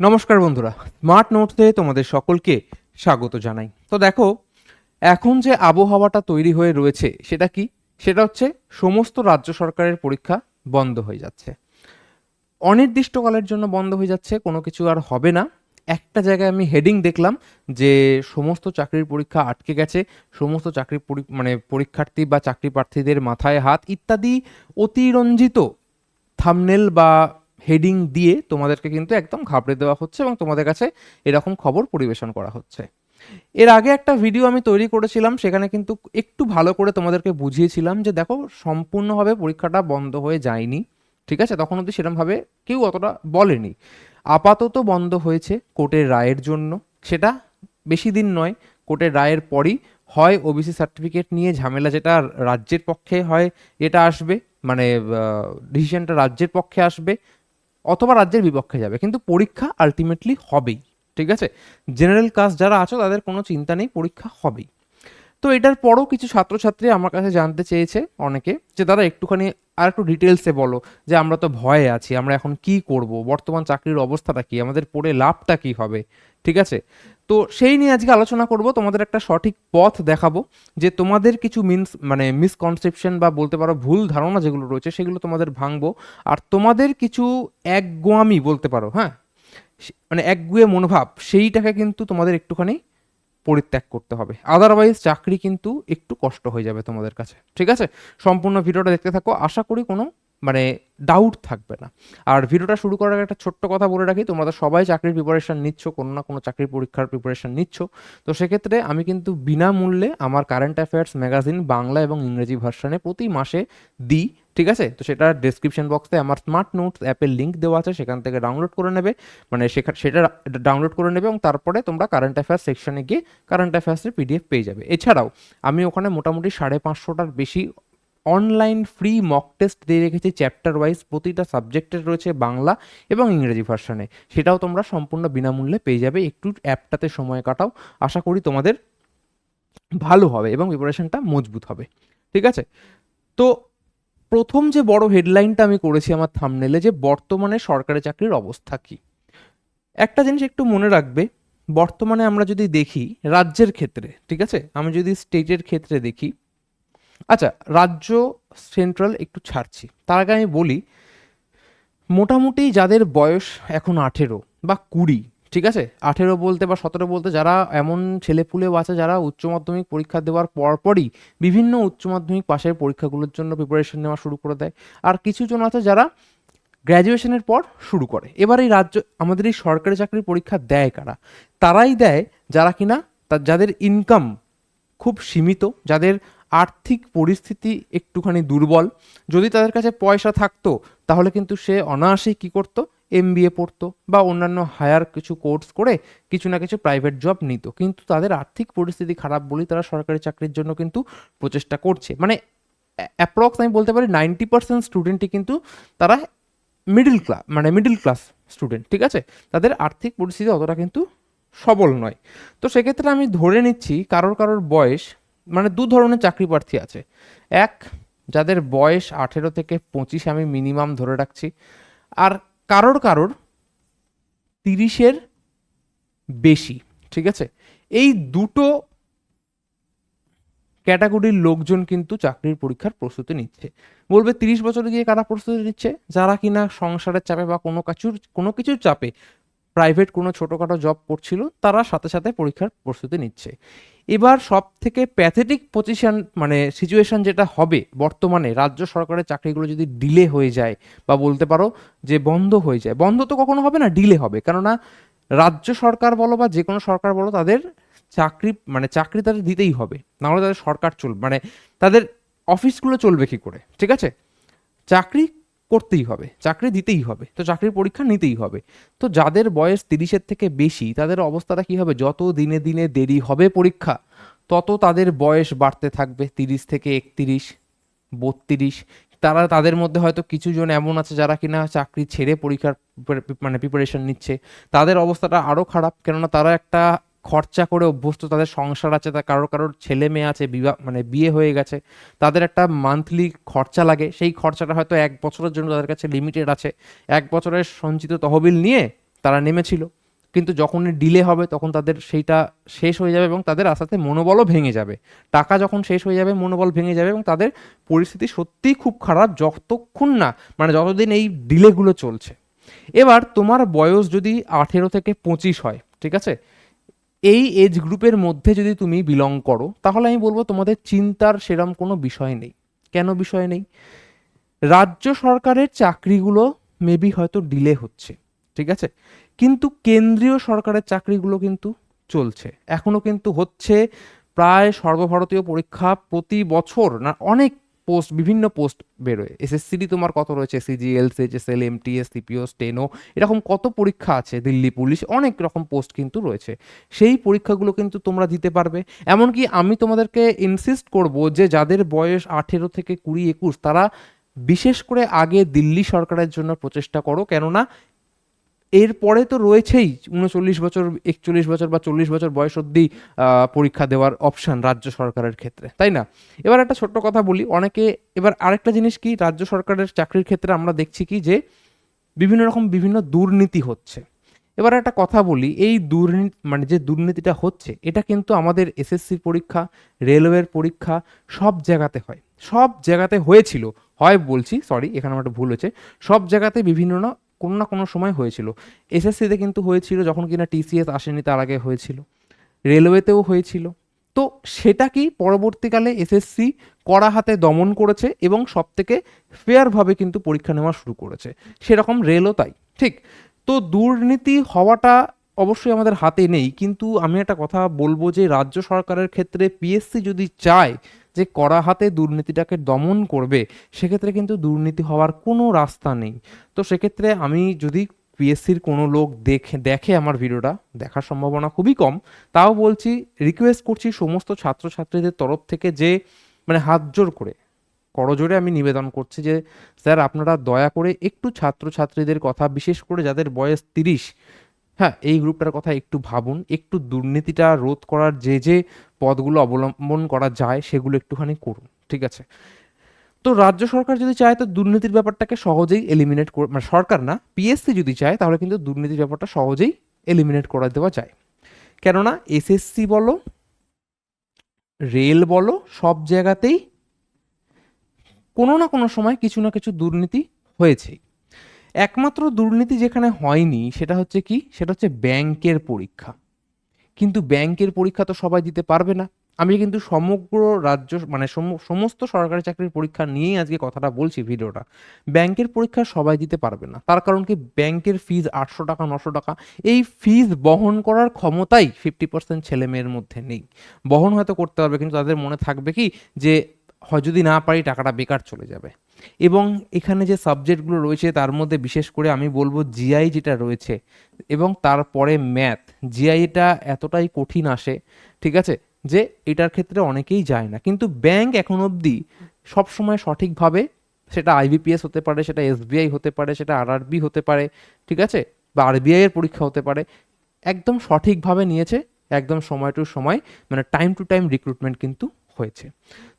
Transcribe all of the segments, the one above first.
নমস্কার বন্ধুরা, স্মার্ট নোটসে তোমাদের সকলকে স্বাগত জানাই। তো দেখো, এখন যে আবহাওয়াটা তৈরি হয়ে রয়েছে, সেটা কি? সেটা হচ্ছে সমস্ত রাজ্য সরকারের পরীক্ষা বন্ধ হয়ে যাচ্ছে। অনির্দিষ্টকালের জন্য বন্ধ হয়ে যাচ্ছে, কোনো কিছু আর হবে না। একটা জায়গায় আমি হেডিং দেখলাম যে সমস্ত চাকরির পরীক্ষা আটকে গেছে, সমস্ত চাকরির পরি- মানে পরীক্ষার্থী বা চাকরি প্রার্থীদের মাথায় হাত ইত্যাদি অতিরঞ্জিত থামনেল বা হেডিং দিয়ে তোমাদেরকে কিন্তু একদম ঘাবড়ে দেওয়া হচ্ছে এবং তোমাদের কাছে এরকম খবর পরিবেশন করা হচ্ছে। এর আগে একটা ভিডিও আমি তৈরি করেছিলাম, সেখানে কিন্তু একটু ভালো করে তোমাদেরকে বুঝিয়েছিলাম যে দেখো, সম্পূর্ণভাবে পরীক্ষাটা বন্ধ হয়ে যায়নি, ঠিক আছে? তখন অবধি সেরকমভাবে কেউ অতটা বলেনি। আপাতত বন্ধ হয়েছে কোর্টের রায়ের জন্য। সেটা বেশি দিন নয়, কোর্টের রায়ের পরই হয় ওবিসি সার্টিফিকেট নিয়ে। ঝামেলা যেটা রাজ্যের পক্ষে হয়, এটা আসবে। মানে ডিসিশনটা রাজ্যের পক্ষে আসবে। অথবা রাজ্যের বিপক্ষে যাবে, কিন্তু পরীক্ষা আলটিমেটলি হবেই, ঠিক আছে? জেনারেল কাস্ট যারা আছো, তাদের কোনো চিন্তা নেই, পরীক্ষা হবেই। তো এটার পরও কিছু ছাত্রছাত্রী আমার কাছে জানতে চেয়েছে অনেকে, যে তারা একটুখানি আর একটু ডিটেলসে বলো, যে আমরা তো ভয়ে আছি, আমরা এখন কি করব? বর্তমান চাকরির অবস্থাটা কি? আমাদের পড়ে লাভটা কি হবে? ঠিক আছে? তো সেই নিয়ে আজকে আলোচনা করব, তোমাদের একটা সঠিক পথ দেখাবো, যে তোমাদের কিছু মিনস মানে মিসকনসেপশন বা বলতে পারো ভুল ধারণা যেগুলো রয়েছে, সেগুলো তোমাদের ভাঙবো। আর তোমাদের কিছু একগোয়ামি বলতে পারো হ্যাঁ? মানে একগুয়ে মনোভাব, সেইটাকে কিন্তু তোমাদের একটুখানি পরিত্যাগ করতে হবে। আদারওয়াইজ চাকরি কিন্তু একটু কষ্ট হয়ে যাবে তোমাদের কাছে। ঠিক আছে? সম্পূর্ণ ভিডিওটা দেখতে থাকো। আশা করি কোনো মানে ডাউট থাকবে না। আর ভিডিওটা শুরু করার একটা ছোট্ট কথা বলে রাখি, তোমরা তো সবাই চাকরির প্রিপারেশান নিচ্ছ, কোনো না কোনো চাকরির পরীক্ষার প্রিপারেশান নিচ্ছ। তো সেক্ষেত্রে আমি কিন্তু বিনামূল্যে আমার কারেন্ট অ্যাফেয়ার্স ম্যাগাজিন বাংলা এবং ইংরেজি ভার্সনে প্রতি মাসে দিই, ঠিক আছে? তো সেটা ডেসক্রিপশন বক্সে আমার স্মার্ট নোটস অ্যাপের লিঙ্ক দেওয়া আছে, সেখান থেকে ডাউনলোড করে নেবে। মানে সেটা ডাউনলোড করে নেবে এবং তারপরে তোমরা কারেন্ট অ্যাফেয়ার্স সেকশনে গিয়ে কারেন্ট অ্যাফেয়ার্সের পিডিএফ পেয়ে যাবে। এছাড়াও, আমি ওখানে মোটামুটি সাড়ে পাঁচশোটার বেশি অনলাইন ফ্রি মক টেস্ট দিয়ে রেখেছি চ্যাপ্টার ওয়াইজ প্রতিটা সাবজেক্টের রয়েছে বাংলা এবং ইংরেজি ভার্সনে সেটাও তোমরা সম্পূর্ণ বিনামূল্যে পেয়ে যাবে। একটু অ্যাপটাতে সময় কাটাও। আশা করি তোমাদের ভালো হবে এবং প্রিপারেশনটা মজবুত হবে। ঠিক আছে? তো প্রথম যে বড় হেডলাইনটা আমি করেছি আমার থামনেলে যে বর্তমানে সরকারি চাকরির অবস্থা কি? একটা জিনিস একটু মনে রাখবে, বর্তমানে আমরা যদি দেখি, রাজ্যের ক্ষেত্রে, ঠিক আছে? আমি যদি স্টেটের ক্ষেত্রে দেখি আচ্ছা রাজ্য সেন্ট্রাল একটু ছাড়ছি। তার আগে আমি বলি, মোটামুটি যাদের বয়স এখন আঠেরো বা কুড়ি, ঠিক আছে? আঠেরো বলতে বা সতেরো বলতে যারা এমন ছেলেপুলেও আছে যারা উচ্চ মাধ্যমিক পরীক্ষা দেওয়ার পরপরই বিভিন্ন উচ্চ মাধ্যমিক পাশের পরীক্ষাগুলোর জন্য প্রিপারেশন নেওয়া শুরু করে দেয়। আর কিছু জন আছে যারা গ্র্যাজুয়েশনের পর শুরু করে। এবার এই রাজ্য, আমাদের এই সরকারি চাকরির পরীক্ষা দেয় কারা? তারাই দেয় যারা কিনা যাদের ইনকাম খুব সীমিত, যাদের আর্থিক পরিস্থিতি একটুখানি দুর্বল। যদি তাদের কাছে পয়সা থাকতো, তাহলে কিন্তু সে অনায়াসেই কী করতো? এম পড়তো বা অন্যান্য হায়ার কিছু কোর্স করে কিছু না কিছু প্রাইভেট জব নিত। কিন্তু তাদের আর্থিক পরিস্থিতি খারাপ বলেই তারা সরকারি চাকরির জন্য কিন্তু প্রচেষ্টা করছে। মানে অ্যাপ্রক্স আমি বলতে পারি নাইনটি পার্সেন্ট স্টুডেন্টই কিন্তু তারা মিডিল ক্লাস মানে মিডিল ক্লাস স্টুডেন্ট ঠিক আছে? তাদের আর্থিক পরিস্থিতি অতটা কিন্তু সবল নয়। তো সেক্ষেত্রে আমি ধরে নিচ্ছি কারোর কারোর বয়স মানে দু ধরনের চাকরি প্রার্থী আছে। এক, যাদের বয়স আঠেরো থেকে পঁচিশ আমি মিনিমাম ধরে রাখছি। আর কারোর কারোর তিরিশের বেশি, ঠিক আছে? এই দুটো ক্যাটাগরির লোকজন কিন্তু চাকরির পরীক্ষার প্রস্তুতি নিচ্ছে। বলবে তিরিশ বছরে গিয়ে কারা প্রস্তুতি নিচ্ছে? যারা কিনা সংসারের চাপে বা কোনো কিছুর কোনো কিছুর চাপে প্রাইভেট কোনো ছোটোখাটো জব করছিল, তারা সাথে সাথে পরীক্ষার প্রস্তুতি নিচ্ছে। এবার সব থেকে প্যাথেটিক পজিশন মানে সিচুয়েশন যেটা হবে বর্তমানে, রাজ্য সরকারের চাকরিগুলো যদি ডিলে হয়ে যায়, বা বলতে পারো যে বন্ধ হয়ে যায়, বন্ধ তো কখনো হবে না ডিলে হবে। কেননা রাজ্য সরকার বলো বা যে কোনো সরকার বলো, তাদের চাকরি মানে চাকরি তাদের দিতেই হবে। নাহলে তাদের সরকার চলবে মানে তাদের অফিসগুলো চলবে কি করে? ঠিক আছে? চাকরি করতেই হবে, চাকরি দিতেই হবে, তো চাকরির পরীক্ষা নিতেই হবে। তো যাদের বয়স তিরিশের থেকে বেশি, তাদের অবস্থাটা কি হবে? যত দিনে দিনে দেরি হবে পরীক্ষা, তত তাদের বয়স বাড়তে থাকবে, তিরিশ থেকে একত্রিশ, বত্রিশ। তারা তাদের মধ্যে হয়তো কিছু জন এমন আছে যারা কিনা চাকরি ছেড়ে পরীক্ষার মানে প্রিপারেশন নিচ্ছে। তাদের অবস্থাটা আরও খারাপ, কেননা তারা একটা খরচা করে অভ্যস্ত, তাদের সংসার আছে, তা কারোর কারোর ছেলে মেয়ে আছে, বিবাহ মানে বিয়ে হয়ে গেছে, তাদের একটা মান্থলি খরচা লাগে, সেই খরচাটা হয়তো এক বছরের জন্য তাদের কাছে লিমিটেড আছে। এক বছরের সঞ্চিত তহবিল নিয়ে তারা নেমেছিল, কিন্তু যখন ডিলে হবে, তখন তাদের সেইটা শেষ হয়ে যাবে এবং তাদের আস্তে মনোবলও ভেঙে যাবে। টাকা যখন শেষ হয়ে যাবে, মনোবল ভেঙে যাবে এবং তাদের পরিস্থিতি সত্যিই খুব খারাপ যতক্ষণ না মানে যতদিন এই ডিলেগুলো চলছে। এবার তোমার বয়স যদি আঠেরো থেকে পঁচিশ হয়, ঠিক আছে? এই এজ গ্রুপের মধ্যে যদি তুমি বিলং করো, তাহলে আমি বলব তোমাদের চিন্তার সেরম কোনো বিষয় নেই। কেন বিষয় নেই? রাজ্য সরকারের চাকরিগুলো মেবি হয়তো ডিলে হচ্ছে, ঠিক আছে? কিন্তু কেন্দ্রীয় সরকারের চাকরিগুলো কিন্তু চলছে। এখনও কিন্তু হচ্ছে প্রায় সর্বভারতীয় পরীক্ষা প্রতি বছর না, অনেক পোস্ট, বিভিন্ন পোস্ট বেরোয়। এসএসসিডি তোমার কত রয়েছে? CGL CHSL MTS CPO steno এরকম কত পরীক্ষা আছে? দিল্লি পুলিশ, অনেক রকম পোস্ট কিন্তু রয়েছে। সেই পরীক্ষাগুলো কিন্তু তোমরা দিতে পারবে। এমনকি আমি তোমাদেরকে ইনসিস্ট করব যে যাদের বয়স আঠেরো থেকে কুড়ি একুশ, তারা বিশেষ করে আগে দিল্লি সরকারের জন্য প্রচেষ্টা করো। কেননা এরপরে তো রয়েছেই উনচল্লিশ বছর, একচল্লিশ বছর বা চল্লিশ বছর বয়স অবধি পরীক্ষা দেওয়ার অপশান রাজ্য সরকারের ক্ষেত্রে, তাই না? এবার একটা ছোট্ট কথা বলি, অনেকে, এবার আরেকটা জিনিস কি, রাজ্য সরকারের চাকরির ক্ষেত্রে আমরা দেখছি কি যে, বিভিন্ন রকম বিভিন্ন দুর্নীতি হচ্ছে। এবার একটা কথা বলি, এই দুর্নীতি মানে যে দুর্নীতিটা হচ্ছে, এটা কিন্তু আমাদের এসএসসি পরীক্ষা রেলওয়ের পরীক্ষা সব জায়গাতে হয়। সব জায়গাতে হয়েছিল, হয় বলছি সরি এখানে আমার একটা ভুল হয়েছে, সব জায়গাতে বিভিন্ন না কোনো না কোনো সময় হয়েছিল। এসএসসিতে কিন্তু হয়েছিল যখন কিনা টিসিএস আসেনি তার আগে হয়েছিল। রেলওয়েতেও হয়েছিল। তো সেটা কি পরবর্তীকালে এসএসসি কড়া হাতে দমন করেছে এবং সব থেকে ফেয়ারভাবে কিন্তু পরীক্ষা নেওয়া শুরু করেছে? সেরকম রেলও তাই। ঠিক? তো দুর্নীতি হওয়াটা অবশ্যই আমাদের হাতে নেই। কিন্তু আমি একটা কথা বলব যে, রাজ্য সরকারের ক্ষেত্রে পিএসসি যদি চায় যে কড়া হাতে দুর্নীতিটাকে দমন করবে, সেক্ষেত্রে কিন্তু দুর্নীতি হওয়ার কোনো রাস্তা নেই। তো সেক্ষেত্রে আমি যদি পিএসসির কোনো লোক দেখে দেখে আমার ভিডিওটা, দেখার সম্ভাবনা খুবই কম, তাও বলছি রিকোয়েস্ট করছি সমস্ত ছাত্রছাত্রীদের তরফ থেকে যে মানে হাত জোর করে, করজোরে আমি নিবেদন করছি যে, স্যার আপনারা দয়া করে একটু ছাত্রছাত্রীদের কথা, বিশেষ করে যাদের বয়স তিরিশ হ্যাঁ এই গ্রুপটার কথা একটু ভাবুন। একটু দুর্নীতিটা রোধ করার যে যে পদগুলো অবলম্বন করা যায়, সেগুলো একটুখানি করুন, ঠিক আছে? তো রাজ্য সরকার যদি চায়, তো দুর্নীতির ব্যাপারটাকে সহজেই এলিমিনেট মানে সরকার না পিএসসি যদি চায়, তাহলে কিন্তু দুর্নীতির ব্যাপারটা সহজেই এলিমিনেট করা দেওয়া যায়। কেননা এসএসসি বলো, রেল বলো, সব জায়গাতেই কোনো না কোনো সময় কিছু না কিছু দুর্নীতি হয়েছেই। একমাত্র দুর্নীতি যেখানে হয়নি সেটা হচ্ছে কি? সেটা হচ্ছে ব্যাংকের পরীক্ষা। কিন্তু ব্যাংকের পরীক্ষা তো সবাই দিতে পারবে না। আমি কিন্তু সমগ্র রাজ্য মানে সমস্ত সরকারি চাকরির পরীক্ষা নিয়েই আজকে কথাটা বলছি ভিডিওটা। ব্যাংকের পরীক্ষা সবাই দিতে পারবে না। তার কারণ কি? ব্যাংকের ফিজ আটশো টাকা, নশো টাকা। এই ফিজ বহন করার ক্ষমতাই ফিফটি পার্সেন্ট ছেলে মেয়ের মধ্যে নেই। বহন হয়তো করতে পারবে, কিন্তু তাদের মনে থাকবে কি? যে হয় যদি না পারি, টাকাটা বেকার চলে যাবে। এবং এখানে যে সাবজেক্টগুলো রয়েছে তার মধ্যে বিশেষ করে আমি বলব জিআই যেটা রয়েছে এবং তারপরে ম্যাথ। জিআইটা এতটাই কঠিন আসে, ঠিক আছে? যে এটার ক্ষেত্রে অনেকেই যায় না। কিন্তু ব্যাংক এখন অবধি সবসময় সঠিকভাবে সেটা আইবিপিএস হতে পারে, সেটা এসবিআই হতে পারে, সেটা আরআরবি হতে পারে, ঠিক আছে? বা আরবিআই এর পরীক্ষা হতে পারে। একদম সঠিকভাবে নিয়েছে, একদম সময় টু সময় মানে টাইম টু টাইম রিক্রুটমেন্ট কিন্তু হয়েছে।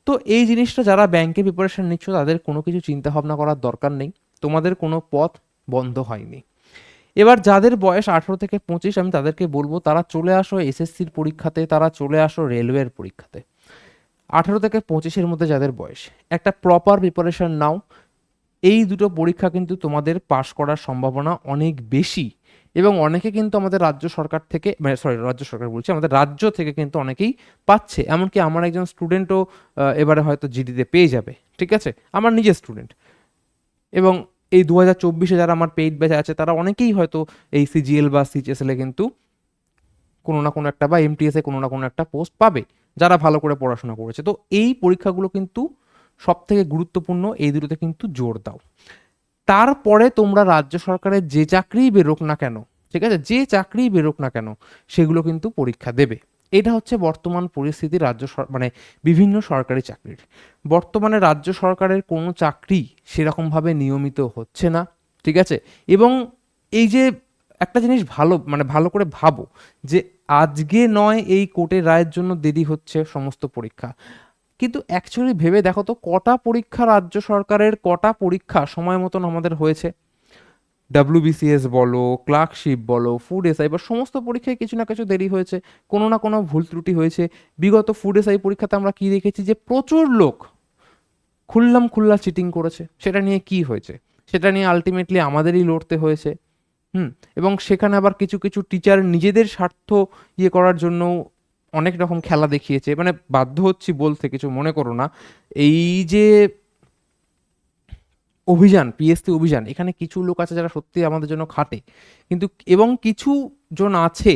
তো এই জিনিসটা যারা ব্যাংকে প্রিপারেশন নিচ্ছ, তাদের কোনো কিছু চিন্তা ভাবনা করার দরকার নেই। তোমাদের কোনো পথ বন্ধ হয়নি। এবার যাদের বয়স আঠেরো থেকে পঁচিশ, আমি তাদেরকে বলব, তারা চলে আসো এসএসসির পরীক্ষাতে, তারা চলে আসো রেলওয়ের পরীক্ষাতে। আঠেরো থেকে পঁচিশের মধ্যে যাদের বয়স, একটা প্রপার প্রিপারেশন নাও। এই দুটো পরীক্ষা কিন্তু তোমাদের পাশ করার সম্ভাবনা অনেক বেশি। এবং অনেকে কিন্তু আমাদের রাজ্য সরকার থেকে মানে সরি রাজ্য সরকার বলছি, আমাদের রাজ্য থেকে কিন্তু অনেকেই পাচ্ছে। এমনকি আমার একজন স্টুডেন্টও এবারে হয়তো জিডিতে পেয়ে যাবে, ঠিক আছে? আমার নিজের স্টুডেন্ট এবং এই দু হাজার চব্বিশে যারা আমার পেইড ব্যাচ আছে, তারা অনেকেই হয়তো এই সিজিএল বা সিজিএসএলে কিন্তু কোনো না কোনো একটা বা এমটিএসে কোনো না কোনো একটা পোস্ট পাবে, যারা ভালো করে পড়াশোনা করেছে। তো এই পরীক্ষাগুলো কিন্তু সব থেকে গুরুত্বপূর্ণ, এই দুটোতে কিন্তু জোর দাও। তারপরে তোমরা রাজ্য সরকারের যে চাকরিই বেরোক না কেন, ঠিক আছে? যে চাকরিই বেরোক না কেন, সেগুলো কিন্তু পরীক্ষা দেবে। এটা হচ্ছে বর্তমান পরিস্থিতি রাজ্য মানে বিভিন্ন সরকারি চাকরির। বর্তমানে রাজ্য সরকারের কোনো চাকরি সেরকমভাবে নিয়মিত হচ্ছে না, ঠিক আছে? এবং এই যে একটা জিনিস ভালো মানে ভালো করে ভাবো যে আজকে নয়, এই কোর্টের রায়ের জন্য দেরি হচ্ছে সমস্ত পরীক্ষা। কিন্তু অ্যাকচুয়ালি ভেবে দেখো তো, কটা পরীক্ষা রাজ্য সরকারের, কটা পরীক্ষা সময় মতন আমাদের হয়েছে? ডাব্লিউবিসিএস বলো ক্লার্কশিপ বলো ফুড এসআই বা সমস্ত পরীক্ষায় কিছু না কিছু দেরি হয়েছে, কোনো না কোনো ভুল ত্রুটি হয়েছে। বিগত ফুড এসআই পরীক্ষাতে আমরা কি দেখেছি যে প্রচুর লোক খুললাম খুল্লা চিটিং করেছে। সেটা নিয়ে কি হয়েছে? সেটা নিয়ে আলটিমেটলি আমাদেরই লড়তে হয়েছে। হুম, এবং সেখানে আবার কিছু কিছু টিচার নিজেদের স্বার্থ ইয়ে করার জন্য অনেক রকম খেলা দেখিয়েছে। মানে বাধ্য হচ্ছি বলতে কিছু মনে করো না। এই যে অভিযান পিএসসি অভিযান, এখানে কিছু লোক আছে যারা সত্যি আমাদের জন্য খাটে। কিন্তু এবং কিছু জন আছে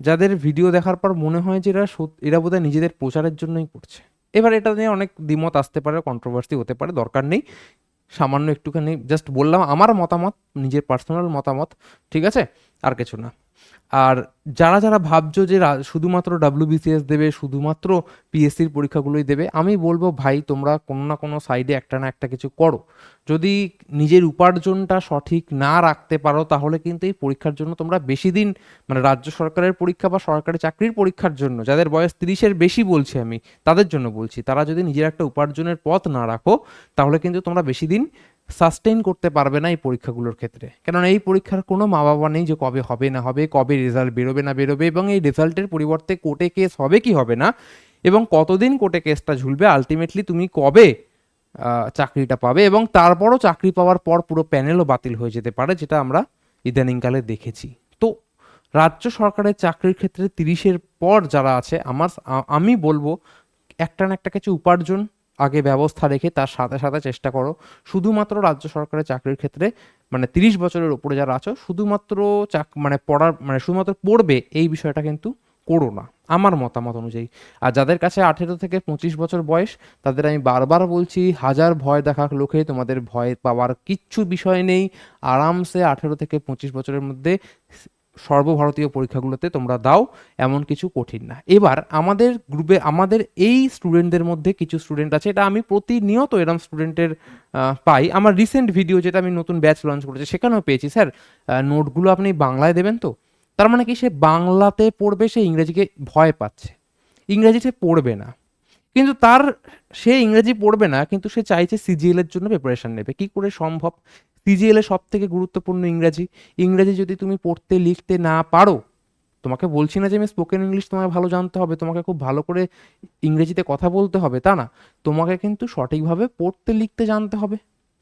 যাদের ভিডিও দেখার পর মনে হয় যে এরা এরা বোধহয় নিজেদের প্রচারের জন্যই করছে। এবার এটা নিয়ে অনেক দ্বিমত আসতে পারে কন্ট্রোভার্সি হতে পারে, দরকার নেই। সামান্য একটুখানি জাস্ট বললাম আমার মতামত, নিজের পার্সোনাল মতামত, ঠিক আছে? আর কিছু না। আর যারা যারা ভাবছ যে শুধুমাত্র ডাব্লিউবিসিএস দেবে, শুধুমাত্র পিএসসির পরীক্ষাগুলোই দেবে, আমি বলব ভাই, তোমরা কোনো না কোনো সাইডে একটা না একটা কিছু করো। যদি নিজের উপার্জনটা সঠিক না রাখতে পারো, তাহলে কিন্তু এই পরীক্ষার জন্য তোমরা বেশি দিন মানে রাজ্য সরকারের পরীক্ষা বা সরকারি চাকরির পরীক্ষার জন্য, যাদের বয়স তিরিশের বেশি বলছি আমি, তাদের জন্য বলছি, তারা যদি নিজের একটা উপার্জনের পথ না রাখো, তাহলে কিন্তু তোমরা বেশি দিন সাস্টেইন করতে পারবে না এই পরীক্ষাগুলোর ক্ষেত্রে। কেননা এই পরীক্ষার কোনো মা বাবা নেই যে কবে হবে না হবে কবে রেজাল্ট বেরোবে না বেরোবে এবং এই রেজাল্টের পরিবর্তে কোর্টে কেস হবে কি হবে না এবং কতদিন কোর্টে কেসটা ঝুলবে আলটিমেটলি তুমি কবে চাকরিটা পাবে এবং তারপরও চাকরি পাওয়ার পর পুরো প্যানেলও বাতিল হয়ে যেতে পারে যেটা আমরা ইদানিংকালে দেখেছি। তো রাজ্য সরকারের চাকরির ক্ষেত্রে তিরিশের পর যারা আছে, আমার আমি বলব একটা না একটা কিছু উপার্জন, আগে ব্যবস্থা রেখে তার সাথে সাথে চেষ্টা করো। শুধুমাত্র রাজ্য সরকারের চাকরির ক্ষেত্রে মানে তিরিশ বছরের উপরে যারা আছো, শুধুমাত্র চাক মানে পড়ার মানে শুধুমাত্র পড়বে এই বিষয়টা কিন্তু করো না। আমার মতামত অনুযায়ী। আর যাদের কাছে আঠেরো থেকে পঁচিশ বছর বয়স, তাদের আমি বারবার বলছি, হাজার ভয় দেখা লোকে, তোমাদের ভয় পাওয়ার কিচ্ছু বিষয় নেই। আরামসে আঠেরো থেকে পঁচিশ বছরের মধ্যে সর্বভারতীয় পরীক্ষাগুলোতে তোমরা দাও, এমন কিছু কঠিন না। এবার আমাদের গ্রুপে, আমাদের এই স্টুডেন্টদের মধ্যে কিছু স্টুডেন্ট আছে, এটা আমি প্রতিনিয়ত এরম স্টুডেন্টের পাই। আমার রিসেন্ট ভিডিও যেটা আমি নতুন ব্যাচ লঞ্চ করেছি, সেখানেও পেয়েছি। স্যার নোটগুলো আপনি বাংলায় দেবেন তো? তার মানে কি, সে বাংলাতে পড়বে, সে ইংরেজিকে ভয় পাচ্ছে। ইংরেজি সে পড়বে না। কিন্তু তার, সে ইংরেজি পড়বে না, কিন্তু সে চাইছে সিজিএল এর জন্য প্রিপারেশন নেবে। কি করে সম্ভব? সিজিএল সব থেকে গুরুত্বপূর্ণ ইংরাজি। ইংরেজি যদি তুমি পড়তে, লিখতে না পারো, তোমাকে বলছি না যে আমি স্পোকেন ইংলিশ তোমাকে ভালো জানতে হবে, তোমাকে খুব ভালো করে ইংরেজিতে কথা বলতে হবে, তা না। তোমাকে কিন্তু সঠিকভাবে পড়তে, লিখতে জানতে হবে।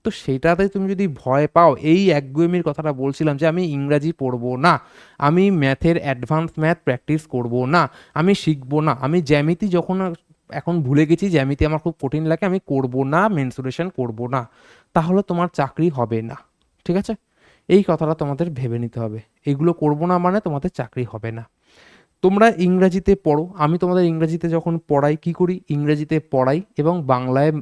তো সেটাতে তুমি যদি ভয় পাও, এই একগুয়েমির কথাটা বলছিলাম যে আমি ইংরাজি পড়ব না, আমি ম্যাথের অ্যাডভান্স ম্যাথ প্র্যাকটিস করব না, আমি শিখব না, আমি জ্যামিতি যখন, এখন ভুলে গেছি, জ্যামিতি আমার খুব কঠিন লাগে, আমি করব না মেনসুরেশন করব না। তাহলে তোমার চাকরি হবে না, ঠিক আছে? এই কথাটা তোমাদের ভেবে নিতে হবে। এগুলো করব না মানে তোমাদের চাকরি হবে না। তোমরা ইংরাজিতে পড়ো। আমি তোমাদের ইংরাজিতে যখন পড়াই, কি করি? ইংরাজিতে পড়াই এবং বাংলায়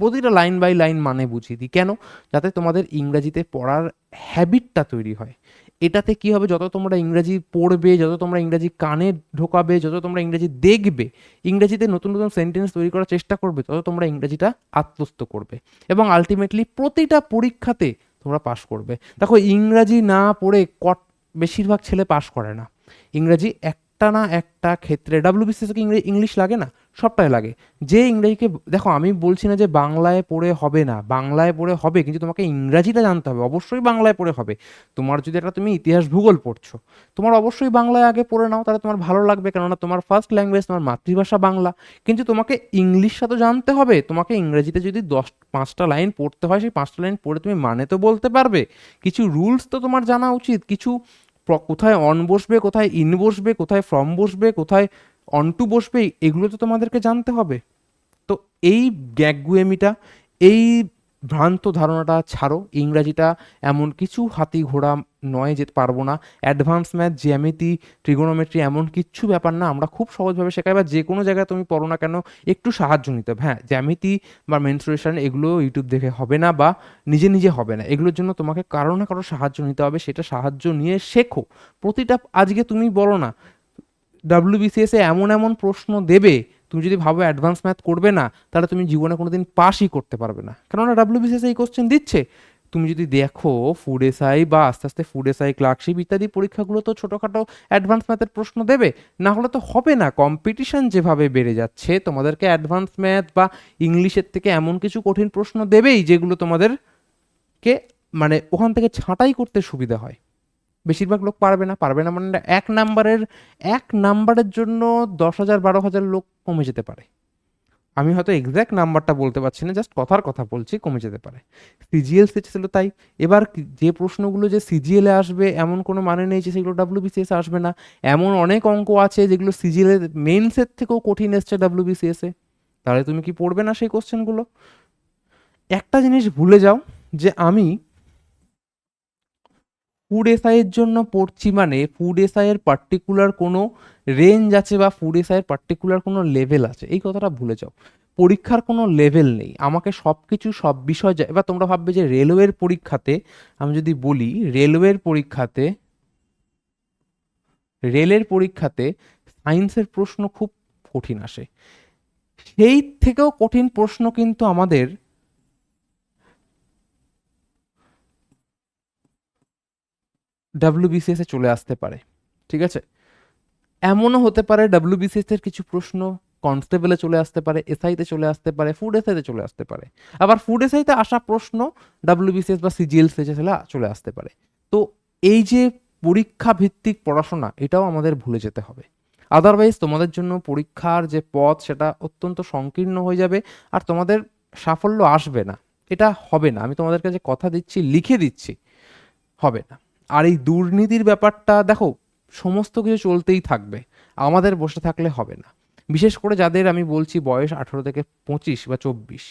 প্রতিটা লাইন বাই লাইন মানে বুঝিয়ে দিই। কেন? যাতে তোমাদের ইংরাজিতে পড়ার হ্যাবিটটা তৈরি হয়। এটাতে কি হবে? যত তোমরা ইংরাজি পড়বে, যত তোমরা ইংরাজি কানে ঢোকাবে, যত তোমরা ইংরাজি দেখবে, ইংরেজিতে নতুন নতুন সেন্টেন্স তৈরি করার চেষ্টা করবে, তত তোমরা ইংরেজিটা আত্মস্থ করবে এবং আলটিমেটলি প্রতিটা পরীক্ষাতে তোমরা পাশ করবে। দেখো, ইংরাজি না পড়ে কট, বেশিরভাগ ছেলে পাশ করে না। ইংরাজি একটা না একটা ক্ষেত্রে ডাব্লিউবিসিএস কি ইংলিশ লাগে না? সবটাই লাগে। যে ইংরেজিকে, দেখো আমি বলছি না যে বাংলায় পড়ে হবে না, বাংলায় পড়ে হবে কিন্তু তোমাকে ইংরাজিটা জানতে হবে, অবশ্যই বাংলায় পড়ে হবে। তোমার যদি একটা তুমি ইতিহাস ভূগোল পড়ছো, তোমার অবশ্যই বাংলায় আগে পড়ে নাও, তাহলে তোমার ভালো লাগবে, কেননা তোমার ফার্স্ট ল্যাঙ্গুয়েজ তোমার মাতৃভাষা বাংলা। কিন্তু তোমাকে ইংলিশটা তো জানতে হবে, তোমাকে ইংরেজিতে যদি দশ, পাঁচটা লাইন পড়তে হয়, সেই পাঁচটা লাইন পড়ে তুমি মানে তো বলতে পারবে। কিছু রুলস তো তোমার জানা উচিত, কিছু কোথায় অন বসবে, কোথায় ইন বসবে, কোথায় ফ্রম বসবে, কোথায় অন টু বসবে, এগুলো তো তোমাদেরকে জানতে হবে। তো এই গ্যাগুয়েমিটা এই ভ্রান্ত ধারণাটা ছাড়ো, ইংরাজিটা এমন কিছু হাতি ঘোড়া নয় যেতে পারব না। অ্যাডভান্স ম্যাথ, জ্যামিতি, ট্রিগোনোমেট্রি এমন কিচ্ছু ব্যাপার না, আমরা খুব সহজভাবে শেখাই, বা যে কোনো জায়গায় তুমি পড়ো না কেন, একটু সাহায্য নিতে হবে। হ্যাঁ জ্যামিতি বা মেনস্ট্রুয়েশন এগুলো ইউটিউব দেখে হবে না, বা নিজে নিজে হবে না। এগুলোর জন্য তোমাকে কারও না কারও সাহায্য নিতে হবে, সেটা সাহায্য নিয়ে শেখো। প্রতিটা আজকে তুমি বলো না ডাব্লিউবিসিএস এমন এমন প্রশ্ন দেবে, তুমি যদি ভাবো অ্যাডভান্স ম্যাথ করবে না, তাহলে তুমি জীবনে কোনোদিন পাসই করতে পারবে না। কেননা ডাব্লিউবিসিএস এই কোশ্চেন দিচ্ছে। তুমি যদি দেখো ফুড এসআই বা আস্তে আস্তে ফুড এসআই ক্লার্কশিপ ইত্যাদি পরীক্ষাগুলো তো ছোটোখাটো অ্যাডভান্স ম্যাথের প্রশ্ন দেবে, না হলে তো হবে না। কম্পিটিশন যেভাবে বেড়ে যাচ্ছে, তোমাদেরকে অ্যাডভান্স ম্যাথ বা ইংলিশের থেকে এমন কিছু কঠিন প্রশ্ন দেবেই যেগুলো তোমাদেরকে মানে ওখান থেকে ছাঁটাই করতে সুবিধা হয়। বেশিরভাগ লোক পারবে না পারবে না মানে এক নাম্বারের এক নাম্বারের জন্য দশ হাজার বারো হাজার লোক কমে যেতে পারে। আমি হয়তো এক্স্যাক্ট নাম্বারটা বলতে পারছি না জাস্ট কথার কথা বলছি, কমে যেতে পারে। সিজিএল ছিল তাই। এবার যে প্রশ্নগুলো যে সিজিএলে আসবে, এমন কোনো মানে নেই যে সেগুলো ডাব্লিউবিসিএস আসবে না। এমন অনেক অঙ্ক আছে যেগুলো সিজিএল মেইনসের থেকেও কঠিন এসছে ডাব্লিউবিসিএস তাহলে তুমি কি পড়বে না সেই কোশ্চেনগুলো একটা জিনিস ভুলে যাও যে আমি ফুড এসআই এর জন্য পড়ছি মানে ফুড এসআই এর পার্টিকুলার কোনো রেঞ্জ আছে বা ফুড এসআই এর পার্টিকুলার কোনো লেভেল আছে? এই কথাটা ভুলে যাও। পরীক্ষার কোনো লেভেল নেই। আমাকে সব কিছু সব বিষয় যা- এবার তোমরা ভাববে যে রেলওয়ের পরীক্ষাতে, আমি যদি বলি রেলওয়ের পরীক্ষাতে রেলের পরীক্ষাতে সায়েন্সের প্রশ্ন খুব কঠিন আসে। সেই থেকেও কঠিন প্রশ্ন কিন্তু আমাদের ডাব্লিউবিসিএস চলে আসতে পারে, ঠিক আছে? এমনও হতে পারে ডাব্লিউবিসিএস এর কিছু প্রশ্ন কনস্টেবলে চলে আসতে পারে এসআইতে চলে আসতে পারে ফুড এসআইতে চলে আসতে পারে। আবার ফুড এসআইতে আসা প্রশ্ন ডাব্লিউবিসিএস বা সিজিএল সেচে চলে আসতে পারে। তো এই যে পরীক্ষা ভিত্তিক পড়াশোনা, এটাও আমাদের ভুলে যেতে হবে। আদারওয়াইজ তোমাদের জন্য পরীক্ষার যে পথ, সেটা অত্যন্ত সংকীর্ণ হয়ে যাবে আর তোমাদের সাফল্য আসবে না। এটা হবে না। আমি তোমাদের কাছে কথা দিচ্ছি, লিখে দিচ্ছি, হবে না। আর এই দুর্নীতির ব্যাপারটা দেখো, সমস্ত কিছু চলতেই থাকবে, আমাদের বসে থাকলে হবে না। বিশেষ করে যাদের আমি বলছি বয়স আঠেরো থেকে পঁচিশ বা চব্বিশ,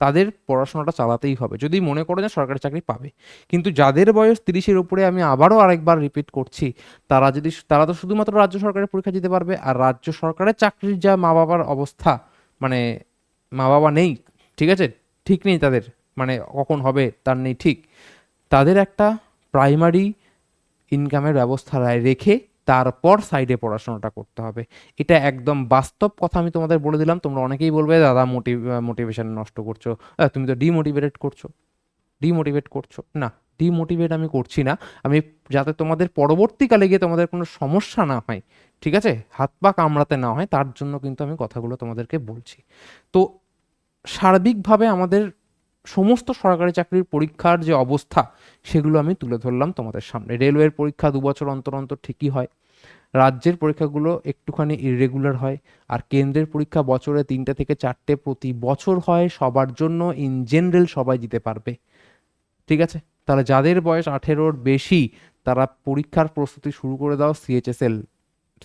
তাদের পড়াশোনাটা চালাতেই হবে। যদি মনে করো যে সরকারি চাকরি পাবে, কিন্তু যাদের বয়স তিরিশের উপরে আমি আবারও আরেকবার রিপিট করছি, তারা যদি তারা তো শুধুমাত্র রাজ্য সরকারের পরীক্ষা দিতে পারবে, আর রাজ্য সরকারের চাকরির যা মা বাবার অবস্থা মানে মা বাবা নেই, ঠিক আছে? ঠিক নেই তাদের মানে কখন হবে, তার নেই ঠিক। তাদের একটা প্রাইমারি ইনকামের ব্যবস্থা রেখে তারপর সাইডে পড়াশোনাটা করতে হবে। এটা একদম বাস্তব কথা আমি তোমাদের বলে দিলাম। তোমরা অনেকেই বলবে, দাদা মোটিভ মোটিভেশন নষ্ট করছ। তুমি তো ডিমোটিভেটেড করছ। ডিমোটিভেট করছ? না ডিমোটিভেট আমি করছি না। আমি যাতে তোমাদের পরবর্তীকালে গিয়ে তোমাদের কোনো সমস্যা না হয়, ঠিক আছে? হাত পা কামড়াতে না হয়, তার জন্য কিন্তু আমি কথাগুলো তোমাদেরকে বলছি। তো সার্বিকভাবে আমাদের সমস্ত সরকারি চাকরির পরীক্ষার যে অবস্থা, সেগুলো আমি তুলে ধরলাম তোমাদের সামনে। রেলওয়ের পরীক্ষা দু বছর অন্তর অন্তর ঠিকই হয়। রাজ্যের পরীক্ষাগুলো একটুখানি ইরেগুলার হয় আর কেন্দ্রের পরীক্ষা বছরে তিনটে থেকে চারটে প্রতি বছর হয়, সবার জন্য ইন জেনারেল সবাই দিতে পারবে। ঠিক আছে? তাহলে যাদের বয়স আঠেরোর বেশি, তারা পরীক্ষার প্রস্তুতি শুরু করে দাও সিএইচএসএল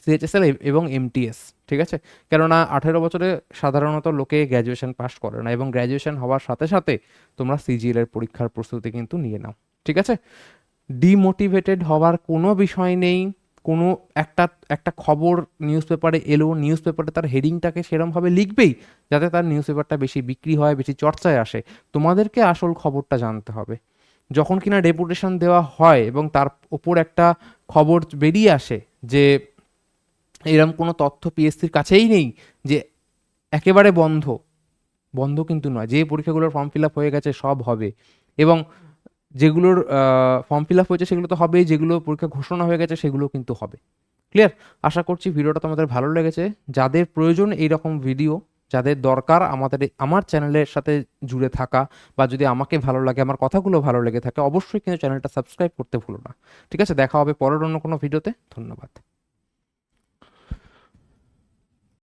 সিএইচএসএল এবং এমটিএস ঠিক আছে? কেননা আঠেরো বছরে সাধারণত লোকে গ্র্যাজুয়েশন পাস করে না এবং গ্র্যাজুয়েশন হওয়ার সাথে সাথে তোমরা সিজিএল এর পরীক্ষার প্রস্তুতি কিন্তু নিয়ে নাও, ঠিক আছে? ডিমোটিভেটেড হওয়ার কোনো বিষয় নেই, কোনো একটা একটা খবর নিউজ পেপারে এলো নিউজ পেপারে তার হেডিংটাকে সেরমভাবে লিখবেই, যাতে তার নিউজ পেপারটা বেশি বিক্রি হয়, বেশি চর্চায় আসে। তোমাদেরকে আসল খবরটা জানতে হবে। যখন কিনা ডেপুটেশন দেওয়া হয় এবং তার ওপর একটা খবর বেরিয়ে আসে যে এরম কোনো তথ্য পিএসসির কাছেই নেই যে একেবারে বন্ধ। বন্ধ কিন্তু নয়, যে পরীক্ষাগুলোর ফর্ম ফিল আপ হয়ে গেছে সব হবে। এবং যেগুলোর ফর্ম ফিল আপ হয়েছে সেগুলো তো হবেই, যেগুলো পরীক্ষা ঘোষণা হয়ে গেছে সেগুলো কিন্তু হবে। ক্লিয়ার আশা করছি ভিডিওটা তোমাদের ভালো লেগেছে। যাদের প্রয়োজন এই রকম ভিডিও যাদের দরকার আমাদের আমার চ্যানেলের সাথে জুড়ে থাকা বা যদি আমাকে ভালো লাগে, আমার কথাগুলো ভালো লেগে থাকে, অবশ্যই কিন্তু চ্যানেলটা সাবস্ক্রাইব করতে ভুলো না। ঠিক আছে, দেখা হবে পরের অন্য কোনো ভিডিওতে ধন্যবাদ।